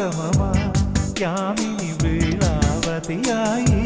സംഗമമാ Yamini വീളാവതിയായി.